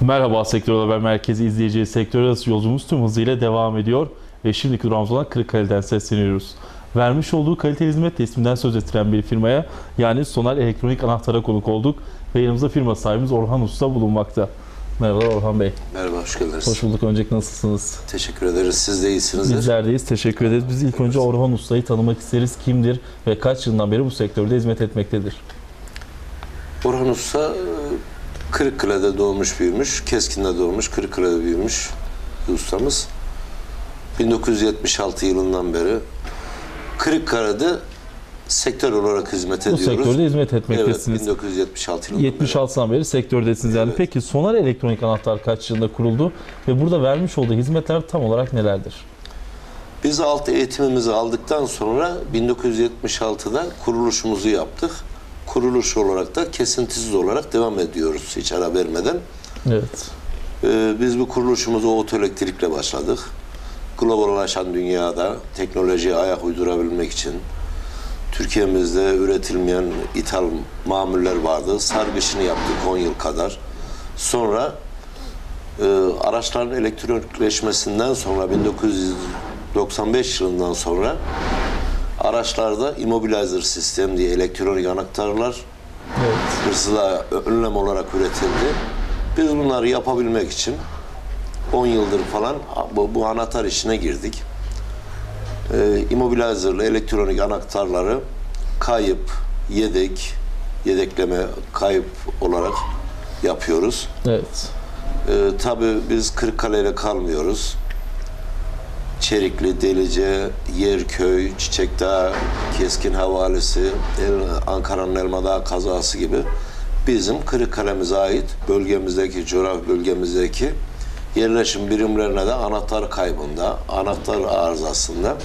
Merhaba Sektör Haber Merkezi izleyicileri sektör arası yolculuğumuz tüm hızıyla devam ediyor ve şimdiki durağımız olan Kırıkkale'den sesleniyoruz. Vermiş olduğu kaliteli hizmet isminden söz ettiren bir firmaya yani Sonar Elektronik Anahtara konuk olduk ve yanımızda firma sahibimiz Orhan Usta bulunmakta. Merhaba Orhan Bey. Merhaba, hoş geldiniz. Hoş bulduk. Öncelikle nasılsınız? Teşekkür ederiz. Siz de iyisinizdir. Bizlerdeyiz. Teşekkür ederiz. Biz ilk önce Orhan Usta'yı tanımak isteriz. Kimdir ve kaç yıldan beri bu sektörde hizmet etmektedir? Orhan Usta Kırıkkale'de doğmuş büyümüş, Keskin'de doğmuş, Kırıkkale'de büyümüş ustamız. 1976 yılından beri Kırıkkale'de sektör olarak hizmet Bu ediyoruz. sektörde hizmet Evet, etmektesiniz. 1976 yılından beri. 76'dan beri sektördesiniz yani. Evet. Peki Sonar Elektronik Anahtar kaç yılında kuruldu ve burada vermiş olduğu hizmetler tam olarak nelerdir? Biz alt eğitimimizi aldıktan sonra 1976'da kuruluşumuzu yaptık. Kuruluş olarak da kesintisiz olarak devam ediyoruz hiç ara vermeden. Evet. Ee, Biz bu kuruluşumuzu otoelektrikle başladık. Globallaşan dünyada teknolojiye ayak uydurabilmek için Türkiye'mizde üretilmeyen ithal mamuller vardı. Sargışını yaptık 10 yıl kadar. Sonra e, araçların elektronikleşmesinden sonra 1995 yılından sonra araçlarda immobilizer sistem diye elektronik anahtarlar Evet. hırsızlığa önlem olarak üretildi. Biz bunları yapabilmek için 10 yıldır falan bu, bu anahtar işine girdik. Ee, immobilizer'lı elektronik anahtarları kayıp, yedek, yedekleme, kayıp olarak yapıyoruz. Evet. Ee, tabii biz Kırıkkale ile kalmıyoruz. Çerikli, Delice, Yerköy, Çiçekdağ, Keskin Havalisi, El- Ankara'nın Elmadağ kazası gibi bizim Kırıkkale'mize ait bölgemizdeki, coğrafi bölgemizdeki yerleşim birimlerine de anahtar kaybında, anahtar arızasında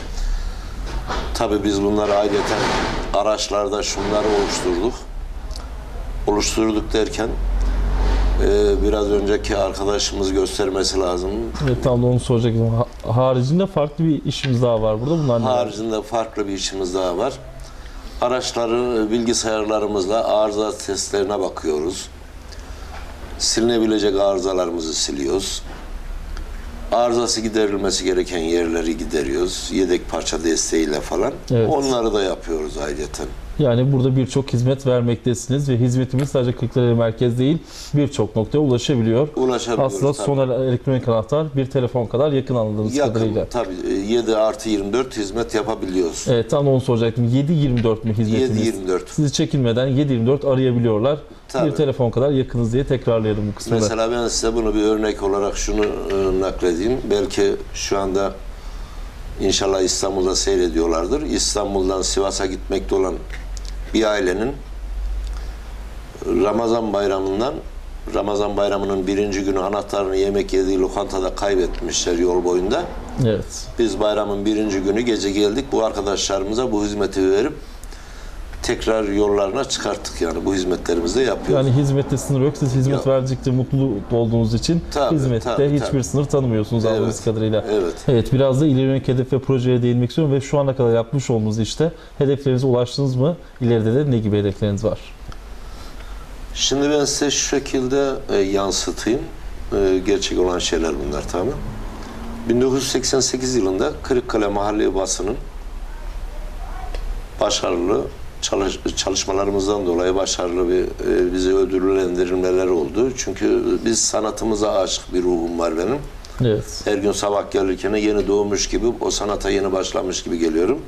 Tabii biz bunları ayrıca araçlarda şunları oluşturduk. Oluşturduk derken e, biraz önceki arkadaşımız göstermesi lazım. Evet tam da onu soracaktım. Ha- Haricinde farklı bir işimiz daha var burada. Bunlar neler? Haricinde farklı bir işimiz daha var. Araçların bilgisayarlarımızla arıza testlerine bakıyoruz. Silinebilecek arızalarımızı siliyoruz. Arızası giderilmesi gereken yerleri gideriyoruz. Yedek parça desteğiyle falan. Evet. Onları da yapıyoruz ayrıca. Yani burada birçok hizmet vermektesiniz ve hizmetimiz sadece Kırklareli merkez değil birçok noktaya ulaşabiliyor. Ulaşabiliyoruz. Aslında tabii. Sonar Elektronik Anahtar bir telefon kadar yakın anladığımız Yakın kadarıyla. tabii 7 artı 24 hizmet yapabiliyoruz. Evet tam da onu soracaktım. 7-24 mü hizmetiniz? 7-24. Sizi çekinmeden 7-24 arayabiliyorlar. Tabii. Bir telefon kadar yakınız diye tekrarlayalım bu kısmını. Mesela ben size bunu bir örnek olarak şunu e, nakledeyim. Belki şu anda inşallah İstanbul'da seyrediyorlardır. İstanbul'dan Sivas'a gitmekte olan bir ailenin Ramazan bayramından Ramazan bayramının birinci günü anahtarını yemek yediği lokantada kaybetmişler yol boyunda. Evet. Biz bayramın birinci günü gece geldik. Bu arkadaşlarımıza bu hizmeti verip tekrar yollarına çıkarttık yani bu hizmetlerimizi de yapıyoruz. Yani hizmette sınır yok. Siz hizmet Yok. verdikçe mutlu olduğunuz için Tabii, hizmette tabii, hiçbir tabii. sınır tanımıyorsunuz anladığınız Evet, kadarıyla. evet. Evet biraz da ileri yönelik hedef ve projeye değinmek istiyorum ve şu ana kadar yapmış olduğunuz işte hedeflerinize ulaştınız mı? İleride de ne gibi hedefleriniz var? Şimdi ben size şu şekilde e, yansıtayım. E, gerçek olan şeyler bunlar tabii. 1988 yılında Kırıkkale Mahalle Bası'nın başarılı çalış- çalışmalarımızdan dolayı başarılı bir e, bize ödüllendirilmeler oldu. Çünkü biz sanatımıza aşık bir ruhum var benim. Evet. Her gün sabah gelirken yeni doğmuş gibi, o sanata yeni başlamış gibi geliyorum.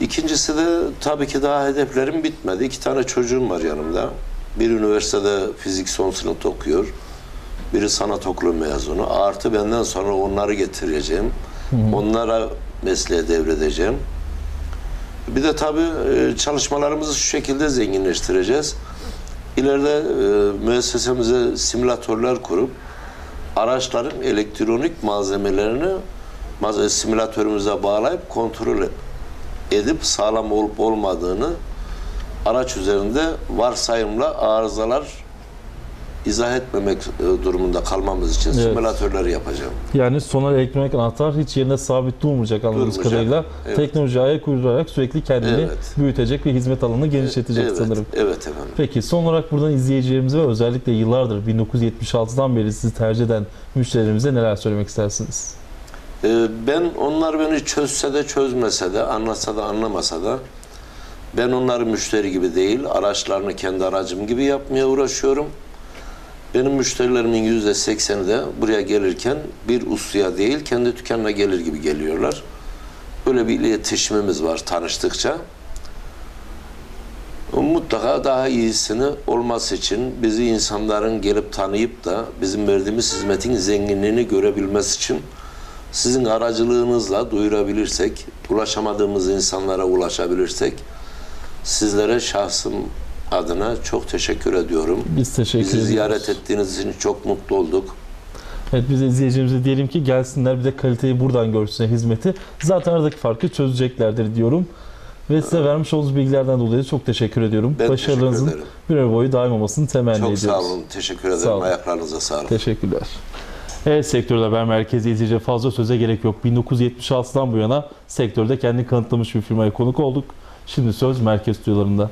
İkincisi de tabii ki daha hedeflerim bitmedi. İki tane çocuğum var yanımda. Bir üniversitede fizik son sınıfta okuyor. Biri sanat okulu mezunu. Artı benden sonra onları getireceğim. Onlara mesleğe devredeceğim. Bir de tabii e, çalışmalarımızı şu şekilde zenginleştireceğiz. İleride e, müessesemize simülatörler kurup araçların elektronik malzemelerini malzeme simülatörümüze bağlayıp kontrol edip sağlam olup olmadığını araç üzerinde varsayımla arızalar izah etmemek e, durumunda kalmamız için Evet. simülatörleri yapacağım. Yani sonar elektronik anahtar hiç yerine sabit durmayacak anladığımız Durmayacak, kadarıyla. evet. Teknolojiye ayak uydurarak sürekli kendini Evet. büyütecek ve hizmet alanını genişletecek evet, sanırım. Evet efendim. Peki son olarak buradan izleyicilerimize ve özellikle yıllardır 1976'dan beri sizi tercih eden müşterilerimize neler söylemek istersiniz? Ee, Ben onlar beni çözse de çözmese de anlatsa da anlamasa da ben onları müşteri gibi değil araçlarını kendi aracım gibi yapmaya uğraşıyorum. Benim müşterilerimin yüzde sekseni de buraya gelirken bir ustaya değil kendi dükkanına gelir gibi geliyorlar. Böyle bir iletişimimiz var tanıştıkça. Mutlaka daha iyisini olması için bizi insanların gelip tanıyıp da bizim verdiğimiz hizmetin zenginliğini görebilmesi için sizin aracılığınızla duyurabilirsek, ulaşamadığımız insanlara ulaşabilirsek sizlere şahsım adına çok teşekkür ediyorum. Biz teşekkür Bizi ediyoruz. ziyaret ettiğiniz için çok mutlu olduk. Evet biz de izleyicilerimize diyelim ki gelsinler bir de kaliteyi buradan görsünler hizmeti. Zaten aradaki farkı çözeceklerdir diyorum. Ve size vermiş olduğunuz bilgilerden dolayı çok teşekkür ediyorum. Ben Başarılarınızın teşekkür ederim. bir ömür boyu daim olmasını temenni Çok ediyoruz. sağ olun. Teşekkür ederim. Sağ olun. Ayaklarınıza sağlık. Teşekkürler. Evet Sektör Haber Merkezi izleyici fazla söze gerek yok. 1976'dan bu yana sektörde kendini kanıtlamış bir firmaya konuk olduk. Şimdi söz merkez stüdyolarında.